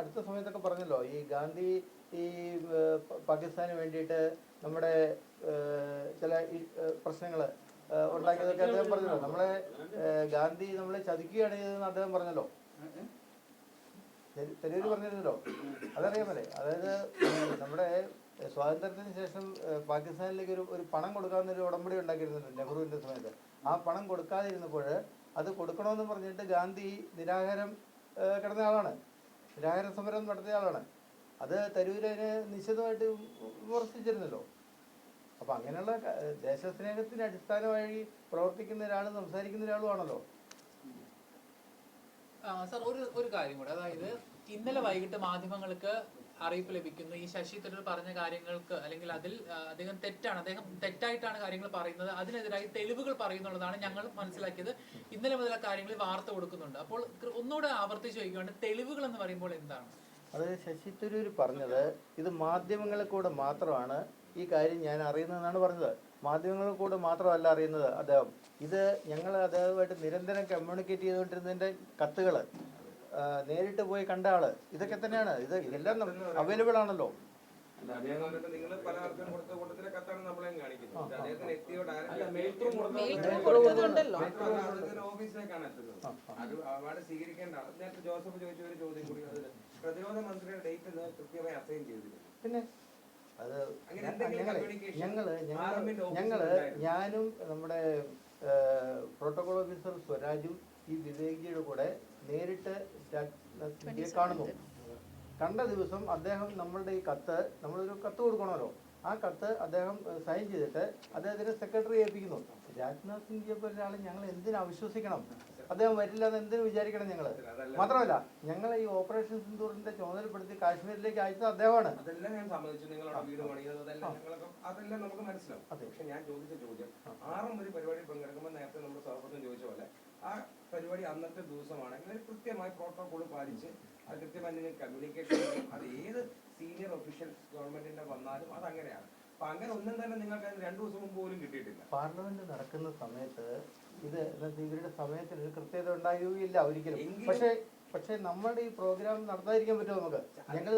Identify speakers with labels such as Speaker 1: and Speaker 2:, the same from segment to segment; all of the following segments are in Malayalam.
Speaker 1: അടുത്ത സമയത്തൊക്കെ പറഞ്ഞല്ലോ ഈ ഗാന്ധി ഈ പാകിസ്ഥാന് വേണ്ടിയിട്ട് നമ്മുടെ ചില പ്രശ്നങ്ങൾ ഉണ്ടാക്കിയതൊക്കെ അദ്ദേഹം പറഞ്ഞല്ലോ. നമ്മളെ ഗാന്ധി നമ്മളെ ചതിക്കുകയാണ് ചെയ്തതെന്ന് അദ്ദേഹം പറഞ്ഞല്ലോ. തെരൂര് പറഞ്ഞിരുന്നല്ലോ. അതറിയാമല്ലേ? അതായത് നമ്മുടെ സ്വാതന്ത്ര്യത്തിന് ശേഷം പാകിസ്ഥാനിലേക്ക് ഒരു ഒരു പണം കൊടുക്കാവുന്നൊരു ഉടമ്പടി ഉണ്ടാക്കിയിരുന്നല്ലോ നെഹ്റുവിന്റെ സമയത്ത്. ആ പണം കൊടുക്കാതിരുന്നപ്പോൾ അത് കൊടുക്കണമെന്ന് പറഞ്ഞിട്ട് ഗാന്ധി നിരാഹാരം കിടന്ന ആളാണ്. നിരാഹാര സമരം നടത്തിയ ആളാണ്. അത് തരൂര് അതിനെ നിശ്ചിതമായിട്ട് വിമർശിച്ചിരുന്നല്ലോ. അപ്പം അങ്ങനെയുള്ള ദേശസ്നേഹത്തിന് അടിസ്ഥാനമായി പ്രവർത്തിക്കുന്ന ഒരാൾ സംസാരിക്കുന്ന ഒരാളുമാണല്ലോ
Speaker 2: സർ ഒരു ഒരു കാര്യം കൂടെ. അതായത് ഇന്നലെ വൈകിട്ട് മാധ്യമങ്ങൾക്ക് അറിയിപ്പ് ലഭിക്കുന്നു. ഈ ശശി തരൂർ പറഞ്ഞ കാര്യങ്ങൾക്ക് അല്ലെങ്കിൽ അതിൽ അദ്ദേഹം തെറ്റാണ്. അദ്ദേഹം തെറ്റായിട്ടാണ് കാര്യങ്ങൾ പറയുന്നത്. അതിനെതിരായി തെളിവുകൾ പറയുന്നുള്ളതാണ് ഞങ്ങൾ മനസ്സിലാക്കിയത്. ഇന്നലെ മുതൽ കാര്യങ്ങളിൽ വാർത്ത കൊടുക്കുന്നുണ്ട്. അപ്പോൾ ഒന്നുകൂടെ ആവർത്തിച്ച് ചോദിക്കുകയാണ് തെളിവുകൾ എന്ന് പറയുമ്പോൾ എന്താണ്?
Speaker 1: അത് ശശി തരൂർ പറഞ്ഞത് ഇത് മാധ്യമങ്ങളിൽ കൂടെ മാത്രമാണ് ഈ കാര്യം ഞാൻ അറിയുന്നതെന്നാണ് പറഞ്ഞത്. മാധ്യമങ്ങളിൽ കൂടെ മാത്രമല്ല അറിയുന്നത് അദ്ദേഹം. ഇത് ഞങ്ങൾ അദ്ദേഹവുമായിട്ട് നിരന്തരം കമ്മ്യൂണിക്കേറ്റ് ചെയ്തുകൊണ്ടിരുന്നതിന്റെ കത്തുകൾ നേരിട്ട് പോയി കണ്ട ആൾ. ഇതൊക്കെ തന്നെയാണ്. ഇത് എല്ലാം അവൈലബിൾ ആണല്ലോ. പിന്നെ അത് ഞങ്ങൾ
Speaker 3: ഞങ്ങൾ.
Speaker 1: ഞാനും നമ്മുടെ പ്രോട്ടോകോൾ ഓഫീസർ സ്വരാജും ഈ വിവേകിയുടെ കൂടെ നേരിട്ട് കാണുന്നു. കണ്ട ദിവസം അദ്ദേഹം നമ്മളുടെ ഈ കത്ത് നമ്മളൊരു കത്ത് കൊടുക്കണമല്ലോ. ആ കത്ത് അദ്ദേഹം സൈൻ ചെയ്തിട്ട് അദ്ദേഹത്തിന്റെ സെക്രട്ടറി ഏൽപ്പിക്കുന്നു. രാജ്നാഥ് സിംഗിയെ പോലെ ഒരാൾ ഞങ്ങൾ എന്തിനു അവിശ്വസിക്കണം? അദ്ദേഹം വരില്ല എന്ന് എന്തിനു വിചാരിക്കണം ഞങ്ങൾ. മാത്രമല്ല ഞങ്ങൾ ഈ ഓപ്പറേഷൻ സിന്ദൂറിന്റെ ചുമതലപ്പെടുത്തി കാശ്മീരിലേക്ക് അയച്ചത് അദ്ദേഹമാണ്.
Speaker 3: അതെല്ലാം ഞാൻ സമ്മതിച്ചു. നിങ്ങളുടെ വീട് പണിയുന്നത് അതെല്ലാം ഞങ്ങളൊക്കെ അതെല്ലാം നമുക്ക് മനസ്സിലാവും.
Speaker 1: അതെ.
Speaker 3: പക്ഷെ ഞാൻ ചോദിച്ച ചോദ്യം. ആറും ഒരു പരിപാടി പങ്കെടുക്കുമ്പോൾ നേരത്തെ നമ്മുടെ സഹപ്രദം ചോദിച്ച പോലെ ആ പരിപാടി അന്നത്തെ ദിവസമാണെങ്കിൽ അത് കൃത്യമായി പ്രോട്ടോകോൾ പാലിച്ച് അത് കൃത്യമായി നിങ്ങൾ കമ്മ്യൂണിക്കേഷൻ അത് ഏത് സീനിയർ ഒഫീഷ്യൽസ് ഗവൺമെന്റിന്റെ വന്നാലും അത് അങ്ങനെയാണ്. അപ്പൊ അങ്ങനെ ഒന്നും തന്നെ നിങ്ങൾക്ക് രണ്ടു ദിവസം മുമ്പ് പോലും കിട്ടിയിട്ടില്ല.
Speaker 1: പാർലമെന്റ് നടക്കുന്ന സമയത്ത് ഇത് ഇവരുടെ സമയത്തിന് ഒരു കൃത്യത ഉണ്ടാകുകയില്ല ഒരിക്കലും. പക്ഷേ പക്ഷേ നമ്മുടെ ഈ പ്രോഗ്രാം നടത്താതിരിക്കാൻ പറ്റുമോ നമുക്ക്? ഞങ്ങൾ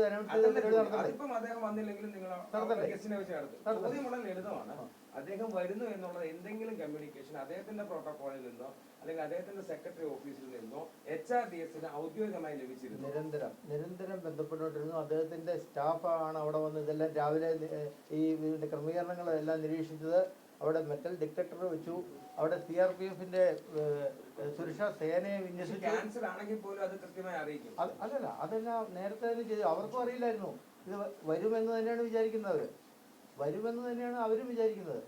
Speaker 3: അതിപ്പം അദ്ദേഹം വന്നില്ലെങ്കിലും നിങ്ങൾ
Speaker 1: നടത്തണ്ടേ?
Speaker 3: ഗസ്റ്റിനെ വെച്ച് നടത്തും. ചോദ്യം വളരെ ലളിതമാണ്. അദ്ദേഹം വരുന്നു എന്നുള്ളത് എന്തെങ്കിലും കമ്മ്യൂണിക്കേഷൻ അദ്ദേഹത്തിന്റെ പ്രോട്ടോകോളിൽ നിന്നോ അല്ലെങ്കിൽ അദ്ദേഹത്തിന്റെ സെക്രട്ടറി ഓഫീസിൽ നിന്നോ എച്ച് ആർ ഡി എസിന് ഔദ്യോഗികമായി ലഭിച്ചിരുന്നു.
Speaker 1: നിരന്തരം നിരന്തരം ബന്ധപ്പെട്ടുകൊണ്ടിരുന്നു. അദ്ദേഹത്തിന്റെ സ്റ്റാഫാണ് അവിടെ വന്ന് ഇതെല്ലാം രാവിലെ ഈ ക്രമീകരണങ്ങളെല്ലാം നിരീക്ഷിച്ചത്. അവിടെ മെറ്റൽ ഡിറ്റക്ടർ വെച്ചു. അവിടെ സി ആർ പി എഫിന്റെ സുരക്ഷാ സേനയെ വിന്യസിച്ചു. അതല്ല അതെല്ലാം നേരത്തെ തന്നെ ചെയ്തു. അവർക്കും അറിയില്ലായിരുന്നു. ഇത് വരുമെന്ന് തന്നെയാണ് വിചാരിക്കുന്നത് അവർ. വരുമെന്ന് തന്നെയാണ് അവരും വിചാരിക്കുന്നത്.